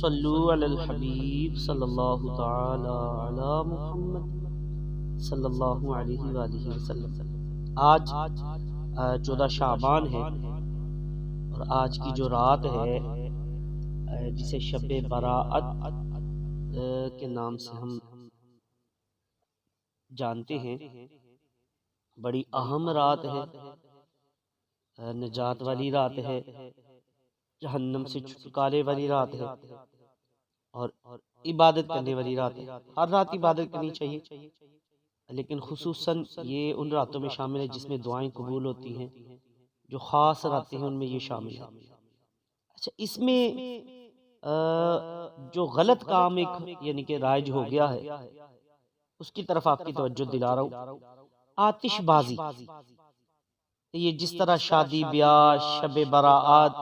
صلو علی الحبیب صلی اللہ تعالی علی محمد صلی اللہ علیہ وآلہ وسلم۔ آج چودہ شعبان ہے اور آج کی جو رات ہے جسے شب براعت کے نام سے ہم جانتے ہیں، بڑی اہم رات ہے نجات والی رات ہے، جہنم سے چھٹکارے والی رات ہے۔ اور عبادت کرنے والی رات ہے۔ ہر رات عبادت کرنی چاہیے۔ لیکن خصوصاً یہ ان راتوں میں شامل ہے جس میں دعائیں قبول ہوتی ہیں جو خاص راتیں ہیں ان میں یہ شامل ہے اچھا اس میں جو غلط کام ایک یعنی کہ رائج ہو گیا ہے اس کی طرف آپ کی توجہ دلا رہا ہوں۔ آتش بازی یہ جس طرح شادی بیاہ شب براعت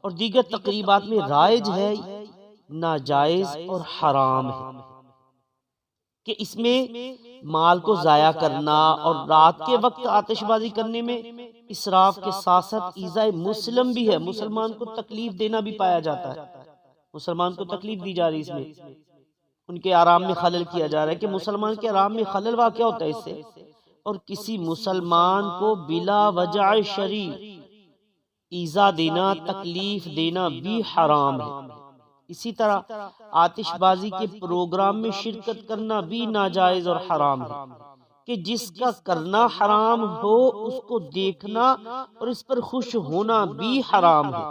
اور دیگر تقریبات میں رائج ہے۔ ناجائز اور حرام ہے۔ کہ اس میں مال کو ضائع کرنا اور رات کے وقت آتش بازی کرنے میں اسراف کے ساتھ ساتھ ایزائے مسلم بھی ہے۔ مسلمان کو تکلیف دینا بھی پایا جاتا ہے۔ مسلمان کو تکلیف دی جا رہی اس میں ان کے آرام میں خلل کیا جا رہا ہے کہ مسلمان کے آرام میں خلل واقع ہوتا ہے اس سے اور کسی مسلمان کو بلا وجہ شریع ایزا دینا تکلیف دینا بھی حرام ہے۔ اسی طرح آتش بازی کے پروگرام میں شرکت کرنا بھی ناجائز اور حرام ہے کہ جس کا کرنا حرام ہو، اس کو دیکھنا اور اس پر خوش ہونا بھی حرام ہے۔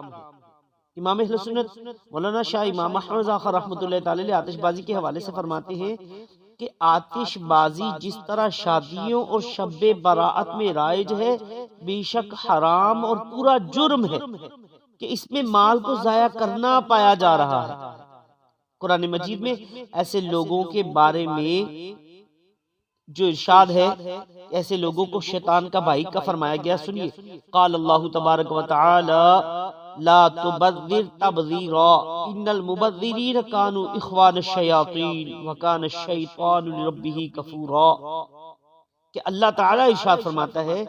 امام اہل سنت مولانا شاہ امام احمد آخر رحمت اللہ تعالی آتش بازی کے حوالے سے فرماتے ہیں کہ آتش بازی جس طرح شادیوں اور شب براعت میں رائج ہے، بے شک حرام اور پورا جرم ہے۔ کہ اس میں مال کو ضائع کرنا پایا جا رہا ہے۔ قرآن مجید میں ایسے لوگوں کے بارے میں جو ارشاد ہے، ایسے لوگوں کو شیطان کا بھائی کا فرمایا گیا۔ سنیے، قال اللہ تبارک و تعالی، لا تبذر تبذیرا، ان المبذرین کانوا اخوان الشیاطین وکان الشیطان لربه کفورا۔ کہ اللہ تعالی ارشاد فرماتا ہے،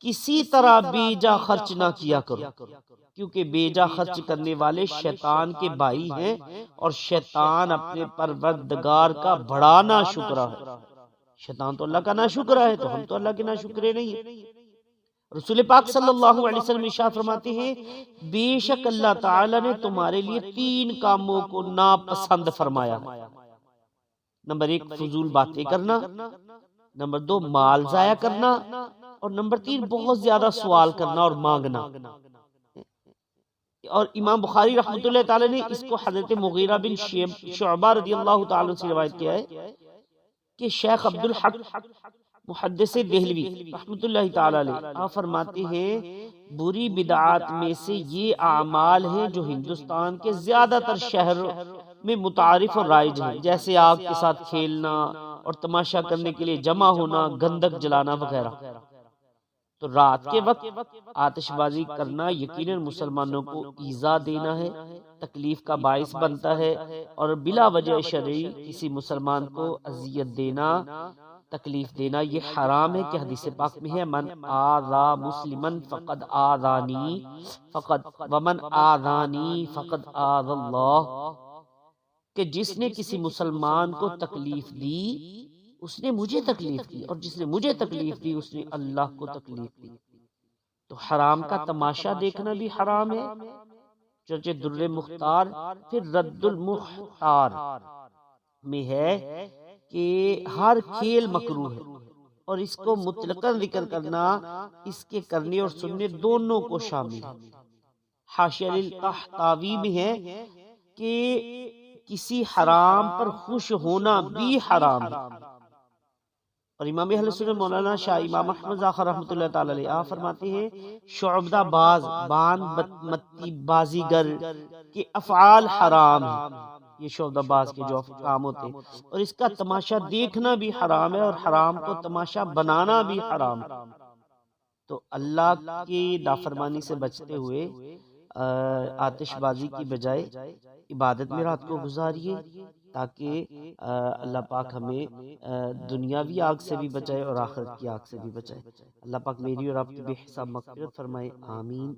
کسی طرح بیجا خرچ نہ کیا کرو۔ کیونکہ بیجا خرچ کرنے والے شیطان کے بھائی ہیں اور شیطان اپنے پروردگار کا بڑا نا شکرہ ہے۔ شیطان تو اللہ کا نا شکرہ ہے، تو ہم تو اللہ کے نا شکرے نہیں ہیں۔ رسول پاک صلی اللہ علیہ وسلم اشاہ فرماتے ہیں، بے شک اللہ تعالی نے تمہارے لیے تین کاموں کو ناپسند فرمایا۔ نمبر ایک، فضول باتیں کرنا۔ نمبر دو، مال ضائع کرنا۔ اور نمبر تین، بہت زیادہ سوال کرنا اور مانگنا۔ اور امام بخاری رحمت اللہ تعالی نے اس کو حضرت مغیرہ بن شعبہ رضی اللہ تعالی سے روایت کیا ہے کہ شیخ عبدالحق محدث دہلوی رحمت اللہ تعالی علیہ فرماتے ہیں، بری بدعات میں سے یہ اعمال ہیں جو ہندوستان کے زیادہ تر شہر میں متعارف اور رائج ہیں، جیسے آگ کے ساتھ کھیلنا اور تماشا کرنے کے لیے جمع ہونا، گندک جلانا وغیرہ۔ تو رات کے وقت آتش بازی کرنا یقیناً مسلمانوں کو ایزا دینا ہے تکلیف کا باعث بنتا ہے اور بلا وجہ شرعی کسی مسلمان کو اذیت دینا تکلیف دینا یہ حرام ہے کہ حدیث پاک میں ہے من آذا مسلمن فقد آذانی فقد ومن آذانی فقد آذ اللہ کہ جس نے کسی مسلمان کو تکلیف دی اس نے مجھے تکلیف دی اور جس نے مجھے تکلیف دی اس نے اللہ کو تکلیف دی۔ تو حرام کا تماشا دیکھنا بھی حرام ہے۔ چرچہ در مختار پھر رد المختار میں ہے کہ ہر کھیل مکرو ہے اور اس کو مطلقاً ذکر کرنا اس کے کرنے اور سننے دونوں کو شامل ہے۔ حاشر القحطاوی میں ہے کہ کسی حرام پر خوش ہونا بھی حرام ہے۔ اور امام اہل سنت مولانا شاہ امام احمد آخر رحمت اللہ تعالی علیہ فرماتے ہیں شعبدہ باز بان متی بازیگر کے افعال حرام ہیں۔ یہ شعبدہ باز کے جو کام ہوتے ہیں۔ اور اس کا تماشا دیکھنا بھی حرام ہے اور حرام کو تماشا بنانا بھی حرام ہے۔ تو اللہ کی نافرمانی سے بچتے ہوئے آتش بازی کی بجائے عبادت میں رات کو گزاریے۔ تاکہ اللہ پاک ہمیں دنیاوی آگ سے بھی بچائے اور آخرت کی آگ سے بھی بچائے۔ اللہ پاک میری اور آپ کی بے حساب مغفرت فرمائے۔ آمین۔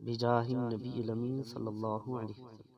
بجاہ النبی الامین صلی اللہ علیہ وسلم۔